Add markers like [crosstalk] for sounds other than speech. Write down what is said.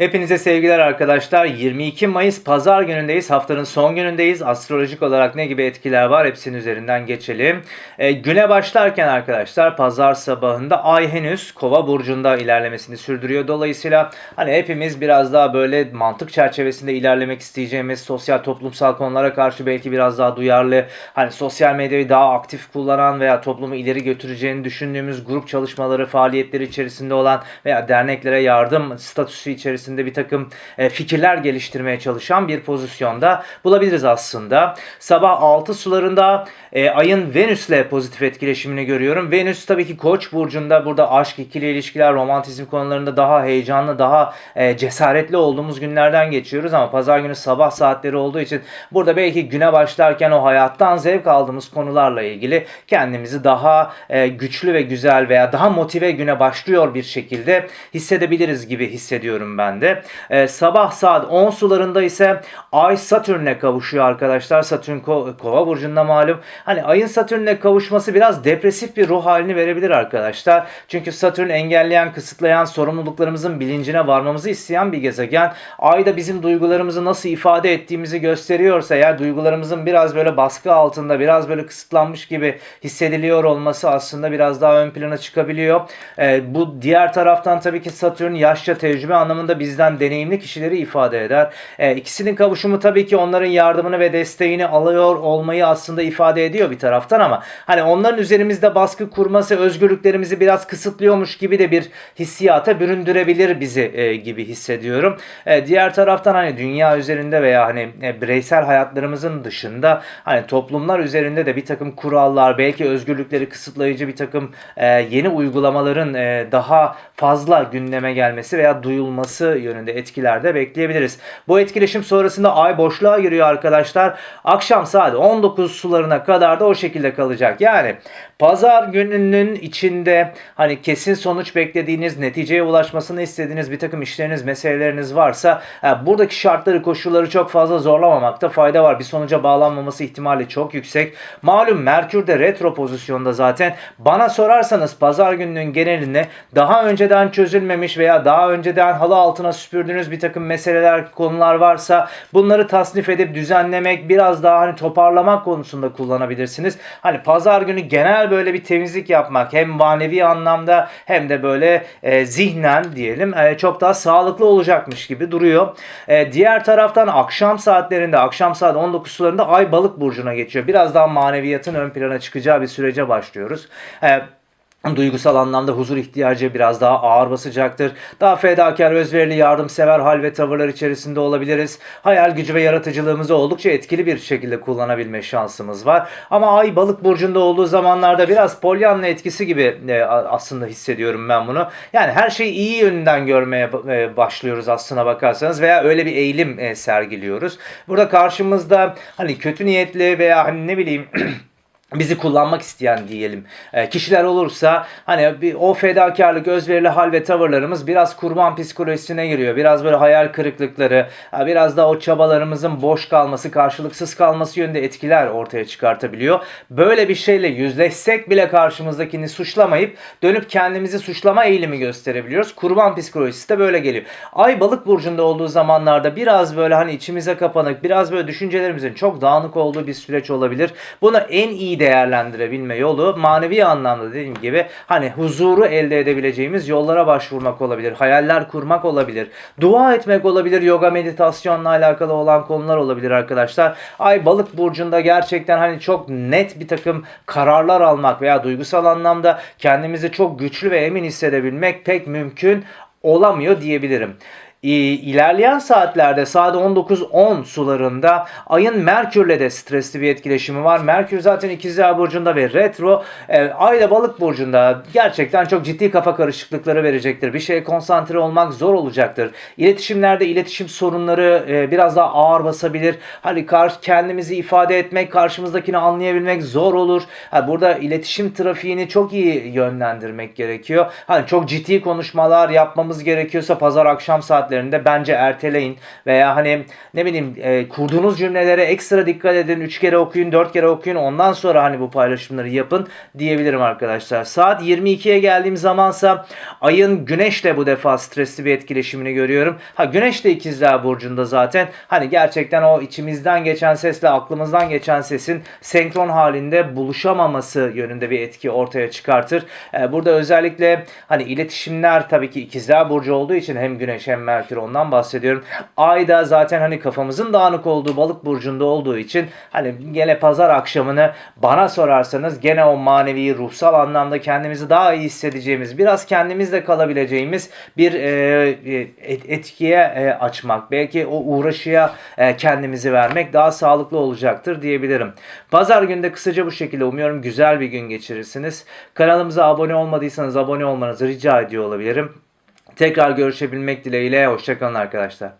Hepinize sevgiler arkadaşlar. 22 Mayıs pazar günündeyiz. Haftanın son günündeyiz. Astrolojik olarak ne gibi etkiler var hepsinin üzerinden geçelim. E, güne başlarken arkadaşlar pazar sabahında ay henüz kova burcunda ilerlemesini sürdürüyor. Dolayısıyla hani hepimiz biraz daha böyle mantık çerçevesinde ilerlemek isteyeceğimiz sosyal toplumsal konulara karşı belki biraz daha duyarlı hani sosyal medyayı daha aktif kullanan veya toplumu ileri götüreceğini düşündüğümüz grup çalışmaları faaliyetleri içerisinde olan veya derneklere yardım statüsü içerisinde bir takım e, fikirler geliştirmeye çalışan bir pozisyonda bulabiliriz aslında. Sabah 6 sularında e, ayın Venüs'le pozitif etkileşimini görüyorum. Venüs tabii ki Koç burcunda burada aşk, ikili ilişkiler, romantizm konularında daha heyecanlı, daha e, cesaretli olduğumuz günlerden geçiyoruz ama pazar günü sabah saatleri olduğu için burada belki güne başlarken o hayattan zevk aldığımız konularla ilgili kendimizi daha e, güçlü ve güzel veya daha motive güne başlıyor bir şekilde hissedebiliriz gibi hissediyorum ben de. E, sabah saat 10 sularında ise Ay Satürn'le kavuşuyor arkadaşlar. Satürn ko- kova burcunda malum. Hani ayın Satürn'le kavuşması biraz depresif bir ruh halini verebilir arkadaşlar. Çünkü Satürn engelleyen, kısıtlayan, sorumluluklarımızın bilincine varmamızı isteyen bir gezegen. Ay da bizim duygularımızı nasıl ifade ettiğimizi gösteriyorsa eğer duygularımızın biraz böyle baskı altında, biraz böyle kısıtlanmış gibi hissediliyor olması aslında biraz daha ön plana çıkabiliyor. E, bu diğer taraftan tabii ki Satürn yaşça tecrübe anlamında bizden deneyimli kişileri ifade eder. E, ikisinin kavuşumu tabii ki onların yardımını ve desteğini alıyor olmayı aslında ifade ediyor bir taraftan ama hani onların üzerimizde baskı kurması özgürlüklerimizi biraz kısıtlıyormuş gibi de bir hissiyata büründürebilir bizi e, gibi hissediyorum. E, diğer taraftan hani dünya üzerinde veya hani e, bireysel hayatlarımızın dışında hani toplumlar üzerinde de bir takım kurallar belki özgürlükleri kısıtlayıcı bir takım e, yeni uygulamaların e, daha fazla gündeme gelmesi veya duyulması yönünde etkiler de bekleyebiliriz. Bu etkileşim sonrasında ay boşluğa giriyor arkadaşlar. Akşam saat 19 sularına kadar da o şekilde kalacak. Yani pazar gününün içinde hani kesin sonuç beklediğiniz, neticeye ulaşmasını istediğiniz bir takım işleriniz, meseleleriniz varsa e, buradaki şartları, koşulları çok fazla zorlamamakta fayda var. Bir sonuca bağlanmaması ihtimali çok yüksek. Malum Merkür de retro pozisyonda zaten. Bana sorarsanız pazar gününün genelinde daha önceden çözülmemiş veya daha önceden halı altına süpürdüğünüz bir takım meseleler, konular varsa bunları tasnif edip düzenlemek, biraz daha hani toparlamak konusunda kullanabilirsiniz. Hani pazar günü genel böyle bir temizlik yapmak hem manevi anlamda hem de böyle e, zihnen diyelim e, çok daha sağlıklı olacakmış gibi duruyor. E, diğer taraftan akşam saatlerinde, akşam saat 19 sularında ay balık burcuna geçiyor. Biraz daha maneviyatın ön plana çıkacağı bir sürece başlıyoruz. E, duygusal anlamda huzur ihtiyacı biraz daha ağır basacaktır. Daha fedakar, özverili, yardımsever hal ve tavırlar içerisinde olabiliriz. Hayal gücü ve yaratıcılığımızı oldukça etkili bir şekilde kullanabilme şansımız var. Ama ay balık burcunda olduğu zamanlarda biraz polyanla etkisi gibi e, aslında hissediyorum ben bunu. Yani her şeyi iyi yönünden görmeye e, başlıyoruz aslına bakarsanız veya öyle bir eğilim e, sergiliyoruz. Burada karşımızda hani kötü niyetli veya hani ne bileyim [clears throat] bizi kullanmak isteyen diyelim e, kişiler olursa hani bir, o fedakarlık, özverili hal ve tavırlarımız biraz kurban psikolojisine giriyor. Biraz böyle hayal kırıklıkları, ha, biraz da o çabalarımızın boş kalması, karşılıksız kalması yönünde etkiler ortaya çıkartabiliyor. Böyle bir şeyle yüzleşsek bile karşımızdakini suçlamayıp dönüp kendimizi suçlama eğilimi gösterebiliyoruz. Kurban psikolojisi de böyle geliyor. Ay balık burcunda olduğu zamanlarda biraz böyle hani içimize kapanık, biraz böyle düşüncelerimizin çok dağınık olduğu bir süreç olabilir. Bunu en iyi değerlendirebilme yolu manevi anlamda dediğim gibi hani huzuru elde edebileceğimiz yollara başvurmak olabilir. Hayaller kurmak olabilir. Dua etmek olabilir. Yoga meditasyonla alakalı olan konular olabilir arkadaşlar. Ay balık burcunda gerçekten hani çok net bir takım kararlar almak veya duygusal anlamda kendimizi çok güçlü ve emin hissedebilmek pek mümkün olamıyor diyebilirim. İlerleyen saatlerde saat 19.10 sularında ayın Merkür'le de stresli bir etkileşimi var. Merkür zaten ikizler burcunda ve retro. E, ay da balık burcunda gerçekten çok ciddi kafa karışıklıkları verecektir. Bir şeye konsantre olmak zor olacaktır. İletişimlerde iletişim sorunları e, biraz daha ağır basabilir. Hani karşı kendimizi ifade etmek, karşımızdakini anlayabilmek zor olur. Ha, burada iletişim trafiğini çok iyi yönlendirmek gerekiyor. Hani çok ciddi konuşmalar yapmamız gerekiyorsa pazar akşam saatlerinde saatlerinde bence erteleyin veya hani ne bileyim e, kurduğunuz cümlelere ekstra dikkat edin. 3 kere okuyun, 4 kere okuyun. Ondan sonra hani bu paylaşımları yapın diyebilirim arkadaşlar. Saat 22'ye geldiğim zamansa ayın güneşle bu defa stresli bir etkileşimini görüyorum. Ha güneş de ikizler burcunda zaten. Hani gerçekten o içimizden geçen sesle aklımızdan geçen sesin senkron halinde buluşamaması yönünde bir etki ortaya çıkartır. Ee, burada özellikle hani iletişimler tabii ki ikizler burcu olduğu için hem güneş hem merkür ondan bahsediyorum. Ay da zaten hani kafamızın dağınık olduğu balık burcunda olduğu için hani gene pazar akşamını bana sorarsanız gene o manevi ruhsal anlamda kendimizi daha iyi hissedeceğimiz biraz kendimizle kalabileceğimiz bir e, et- etkiye e, açmak belki o uğraşıya e, kendimizi vermek daha sağlıklı olacaktır diyebilirim. Pazar günde kısaca bu şekilde umuyorum güzel bir gün geçirirsiniz. Kanalımıza abone olmadıysanız abone olmanızı rica ediyor olabilirim. Tekrar görüşebilmek dileğiyle hoşçakalın arkadaşlar.